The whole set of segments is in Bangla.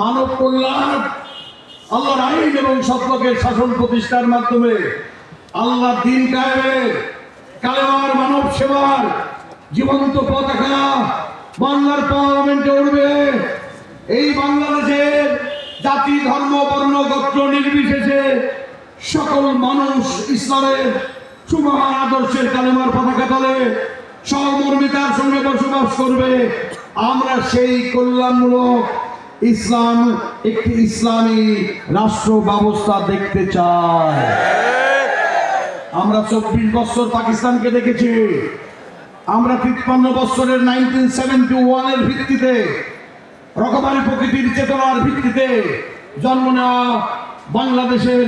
মানব কল্যাণ, আল্লাহর আইন এবং সত্যকের শাসন প্রতিষ্ঠার মাধ্যমে আল্লাহ দিন কালেমার মানব সেবার জীবন্ত পতাকা বাংলার পার্লামেন্টে উঠবে এই বাংলাদেশের জাতি, ধর্ম, বর্ণ, গোত্র নির্বিশেষে সকল মানুষ ইসলামের সুমহান আদর্শের কালেমার পতাকা তলে সহমর্মিতার সঙ্গে বসবাস করবে। আমরা সেই কল্যাণমূলক ইসলাম, একটি ইসলামী রাষ্ট্র ব্যবস্থা দেখতে চায় আমরা চব্বিশ বছর পাকিস্তানকে দেখেছি। আমরা তিপ্পান্ন বছরের নাইনটিন সেভেন্টি ওয়ানের ভিত্তিতে, রকমারি প্রকৃতির চেতনার ভিত্তিতে জন্ম নেওয়া বাংলাদেশের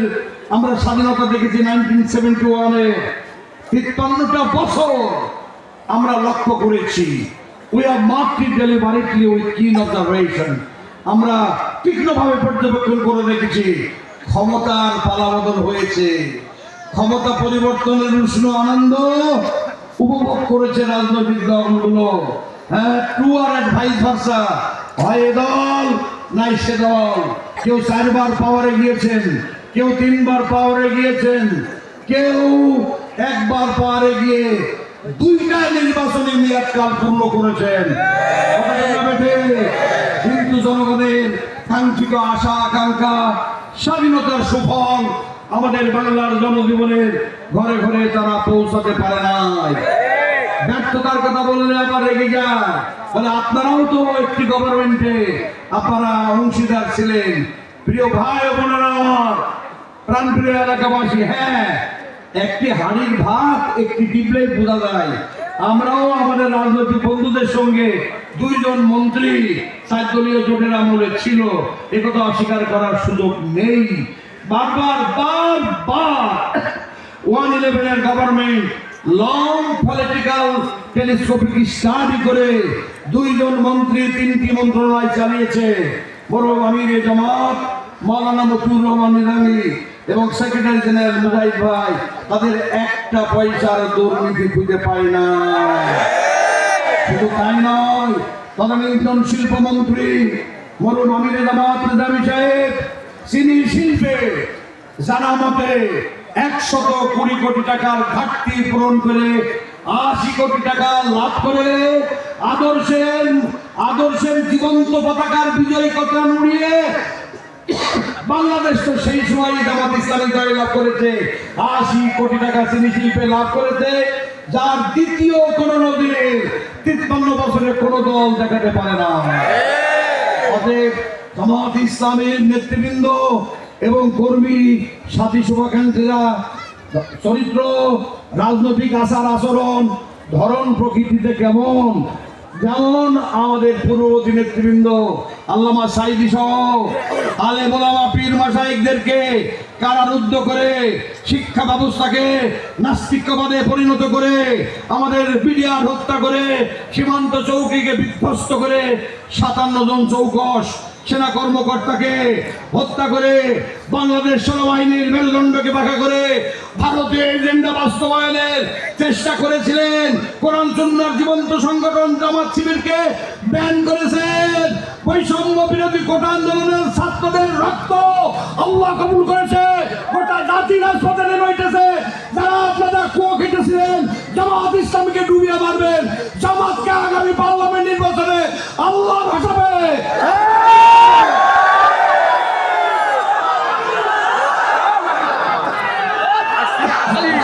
আমরা স্বাধীনতা দেখেছি নাইনটিন সেভেন্টি ওয়ানে। তিপ্পান্নটা বছর আমরা লক্ষ্য করেছি। আর marked deliberately with keen of the ration আমরা তীক্ষ্ণভাবে পর্যবেক্ষণ করে রেখেছি। ক্ষমতার পালাবদল হয়েছে। ক্ষমতা পরিবর্তনের উষ্ণ আনন্দ উপভোগ করেছে রাজনৈতিক দলগুলো। হ্যাঁ টু আর ভাইস ভার্সা হয় এ দল নাই সে দল? কেউ চারবার পাওয়ারে গিয়েছেন, কেউ তিনবার পাওয়ারে গিয়েছেন, কেউ একবার পাওয়ারে গিয়ে দুইটা নির্বাচনী মেয়াদকাল পূর্ণ করেছেন কথা ঠিক না বেঠে? কিন্তু জনগণের কাঙ্ক্ষিত আশা, আকাঙ্ক্ষা, স্বাধীনতার সুফল আমাদের বাংলার জনজীবনের ঘরে ঘরে তারা পৌঁছাতে পারে নাই। ব্যর্থতার কথা বললে আবার রেগে যায়। বলে, আপনারাও তো একটি গভর্নমেন্টে আপনারা অংশীদার ছিলেন। প্রিয় ভাই বোনেরা আমার, প্রাণপ্রিয় এলাকাবাসী হ্যাঁ একটি হাড়ির ভাত, একটি টিপলেই বোঝা যায়। আমরাও আমাদের রাজনৈতিক বন্ধুদের সঙ্গে দুইজন মন্ত্রী চার দলীয় জোটের আমলে ছিল। একথা অস্বীকার করার সুযোগ নেই। বারবার বারবার ওয়ান ইলেভেনের government long political telescopic study করে দুইজন মন্ত্রী তিনটি মন্ত্রণালয় চালিয়েছে। বড় আমির জামাত মৌলানা মতুর রহমান নিজামী এবং সেক্রেটারি জেনারেল মুজাহিদ ভাই, তাদের একটা পয়সার দুর্নীতি খুঁজে পায় না। শুধু তাই নয় তদানীতন শিল্পমন্ত্রী মরুম আমির জামাত নিজামী সাহেব চিনি শিল্পে জানা মতে একশত কুড়ি কোটি টাকার ঘাটতি পূরণ করে আশি কোটি টাকা লাভ করে আদর্শের আদর্শের জীবন্ত পতাকার বিজয়ী কথা উড়িয়ে বাংলাদেশ তো সেই সময় জামাত ইসলামের ইসলামী জয়লাভ করেছে। আশি কোটি টাকা চিনি শিল্পে লাভ করেছে। যার দ্বিতীয় কোন নদীর তিপ্পান্ন বছরে কোনো দল দেখাতে পারে না। অতএব জামাত ইসলামের নেতৃবৃন্দ এবং কর্মী, সাথী শুভাকাঙ্ক্ষীরা, চরিত্র, রাজনৈতিক আচার আচরণ, ধরন প্রকৃতিতে কেমন? যেমন আমাদের পূর্ববর্তী নেতৃবৃন্দ, আল্লামা সাইদি সহ আলে বোলামা পীর মাসাইকদেরকে কারারুদ্ধ করে, শিক্ষা ব্যবস্থাকে নাস্তিক্যবাদে পরিণত করে, আমাদের বিডিআর হত্যা করে, সীমান্ত চৌকিকে বিধ্বস্ত করে সাতান্ন জন চৌকস সেনা কর্মকর্তাকে হত্যা করে বাংলাদেশ সেনাবাহিনীর মেরুদণ্ডকে বাঁকা করে ভারতীয় এজেন্ডা বাস্তবায়নের চেষ্টা করেছিলেন। কোরআন, সুন্নার জীবন্ত সংগঠন জামাত শিবিরকে ব্যান করেছেন। বৈষম্য বিরোধী কোটা আন্দোলনের ছাত্রদের রক্ত আল্লাহ কবুল করেছে। গোটা জাতি রাজপথে নেমে উঠেছে। যারা আপনারা কুয়ো কেটেছিলেন জামাত ইসলামীকে ডুবিয়ে মারবেন। জামাতকে আগামী পার্লামেন্ট নির্বাচনে আল্লাহ ভাসাবে Brasil!